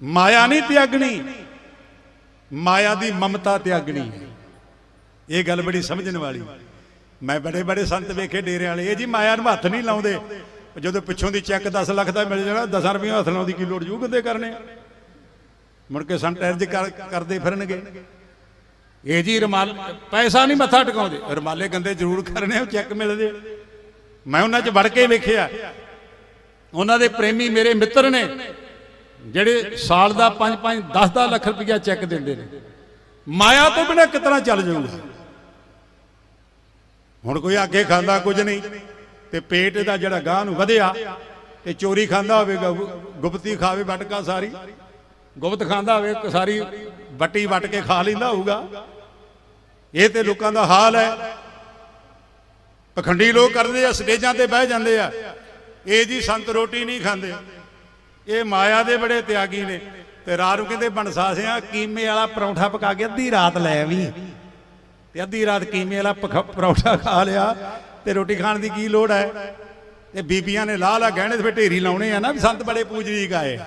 ਮਾਇਆ ਨਹੀਂ ਤਿਆਗਣੀ, ਮਾਇਆ ਦੀ ਮਮਤਾ ਤਿਆਗਣੀ। ਹੈ ਇਹ ਗੱਲ ਬੜੀ ਸਮਝਣ ਵਾਲੀ। ਮੈਂ ਬੜੇ ਬੜੇ ਸੰਤ ਵੇਖੇ ਡੇਰੇ ਵਾਲੇ, ਇਹ ਜੀ ਮਾਇਆ ਨੂੰ ਹੱਥ ਨਹੀਂ ਲਾਉਂਦੇ। ਜਦੋਂ ਪਿੱਛੋਂ ਦੀ ਚੈੱਕ 10 ਲੱਖ ਦਾ ਮਿਲ ਜਾਣਾ 10 ਰੁਪਏ ਹੱਥ ਲਾਉਣ ਦੀ ਕੀ ਲੋੜ ਜੂ ਬੰਦੇ ਕਰਨੇ ਮੁੜ ਕੇ ਸੰਤ ਅਰਜ ਕਰਦੇ ਫਿਰਨਗੇ। ਇਹ ਜੀ ਰਮਾਲ, ਪੈਸਾ ਨਹੀਂ ਮੱਥਾ ਟਿਕਾਉਂਦੇ। ਰਮਾਲੇ ਗੰਦੇ ਜ਼ਰੂਰ ਕਰਨੇ ਉਹ ਚੈੱਕ ਮਿਲਦੇ ਮੈਂ ਉਹਨਾਂ 'ਚ ਵੜ ਕੇ ਵੇਖਿਆ। ਉਹਨਾਂ ਦੇ ਪ੍ਰੇਮੀ ਮੇਰੇ ਮਿੱਤਰ ਨੇ। ਜਿਹੜੇ ਸਾਲ ਦਾ 5-5 10-10 ਲੱਖ ਰੁਪਇਆ ਚੈੱਕ ਦਿੰਦੇ ਨੇ। ਮਾਇਆ ਤੋਂ ਬਿਨਾਂ ਕਿਤਨਾ ਚੱਲ ਜਾਊਗਾ? ਹੁਣ ਕੋਈ ਅੱਗੇ ਖਾਂਦਾ ਕੁਝ ਨਹੀਂ ਤੇ ਪੇਟ ਦਾ ਜਿਹੜਾ ਗਾਹ ਨੂੰ ਵਧਿਆ, ਤੇ ਚੋਰੀ ਖਾਂਦਾ ਹੋਵੇਗਾ ਗੁਪਤੀ ਖਾਵੇ ਵਟਕਾ ਸਾਰੀ। ਗੁਪਤ ਖਾਂਦਾ ਹੋਵੇ ਸਾਰੀ ਵੱਟੀ ਵਟ ਕੇ ਖਾ ਲੈਂਦਾ ਹੋਊਗਾ। ਇਹ ਤੇ ਲੋਕਾਂ ਦਾ ਹਾਲ ਹੈ। ਪਖੰਡੀ ਲੋਕ ਕਰਦੇ ਆ, ਸਟੇਜਾਂ ਤੇ ਬਹਿ ਜਾਂਦੇ ਆ। ਇਹ ਜੀ ਸੰਤ ਰੋਟੀ ਨਹੀਂ ਖਾਂਦੇ। ਇਹ ਮਾਇਆ ਦੇ ਬੜੇ ਤਿਆਗੀ ਨੇ। ਤੇ ਰਾਤ ਨੂੰ ਕਹਿੰਦੇ ਬਣਸਾਸਿਆ ਕੀਮੇ ਵਾਲਾ ਪਰੌਂਠਾ ਪਕਾ ਕੇ ਅੱਧੀ ਰਾਤ ਲੈ ਵੀ ਤੇ ਅੱਧੀ ਰਾਤ ਕੀਮੇ ਵਾਲਾ ਪਰੌਂਠਾ ਖਾ ਲਿਆ। ਤੇ ਰੋਟੀ ਖਾਣ ਦੀ ਕੀ ਲੋੜ ਹੈ? ਤੇ ਬੀਬੀਆਂ ਨੇ ਲਾਹ ਲਾ ਗਹਿਣੇ ਤੇ ਫਿਰ ਢੇਰੀ ਲਾਉਣੇ ਆ ਨਾ ਵੀ ਸੰਤ ਬੜੇ ਪੂਜਨੀਕ ਆਏ।